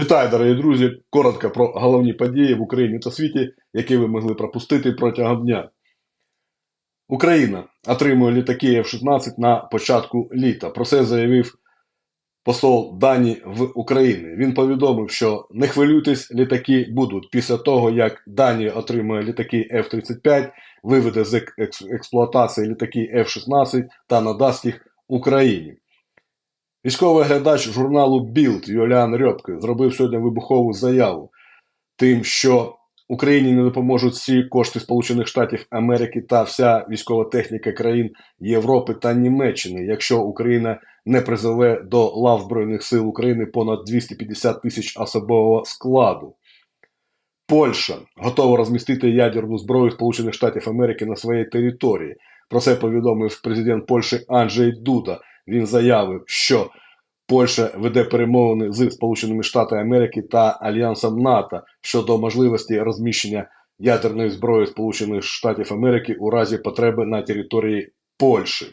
Вітаю, дорогі друзі! Коротко про головні події в Україні та світі, які ви могли пропустити протягом дня. Україна отримує літаки F-16 на початку літа. Про це заявив посол Данії в Україні. Він повідомив, що не хвилюйтесь, літаки будуть після того, як Данія отримує літаки F-35, виведе з експлуатації літаки F-16 та надасть їх Україні. Військовий глядач журналу Білд Юліан Рьопки зробив сьогодні вибухову заяву тим, що Україні не допоможуть всі кошти Сполучених Штатів Америки та вся військова техніка країн Європи та Німеччини, якщо Україна не призове до лав Збройних сил України понад 250 тисяч особового складу. Польща готова розмістити ядерну зброю Сполучених Штатів Америки на своїй території. Про це повідомив президент Польщі Анджей Дуда. Він заявив, що Польща веде перемовини з Сполученими Штатами Америки та Альянсом НАТО щодо можливості розміщення ядерної зброї Сполучених Штатів Америки у разі потреби на території Польщі.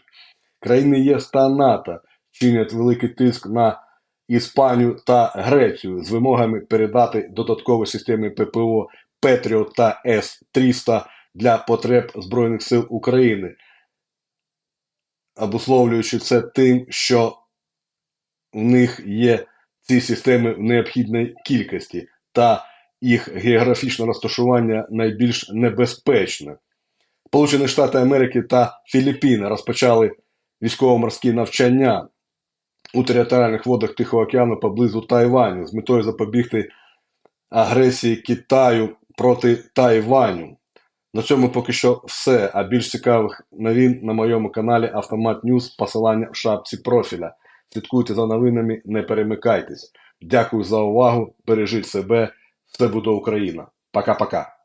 Країни ЄС та НАТО чинять великий тиск на Іспанію та Грецію з вимогами передати додаткові системи ППО Петріот та С-300 для потреб Збройних сил України, обусловлюючи це тим, що в них є ці системи в необхідній кількості, та їх географічне розташування найбільш небезпечне. Сполучені Штати Америки та Філіппіни розпочали військово-морські навчання у територіальних водах Тихого океану поблизу Тайваню з метою запобігти агресії Китаю проти Тайваню. На цьому поки що все. А більш цікавих новин на моєму каналі Автомат Ньюз, посилання в шапці профіля. Слідкуйте за новинами, не перемикайтесь. Дякую за увагу, бережіть себе, все буде Україна. Пока-пока.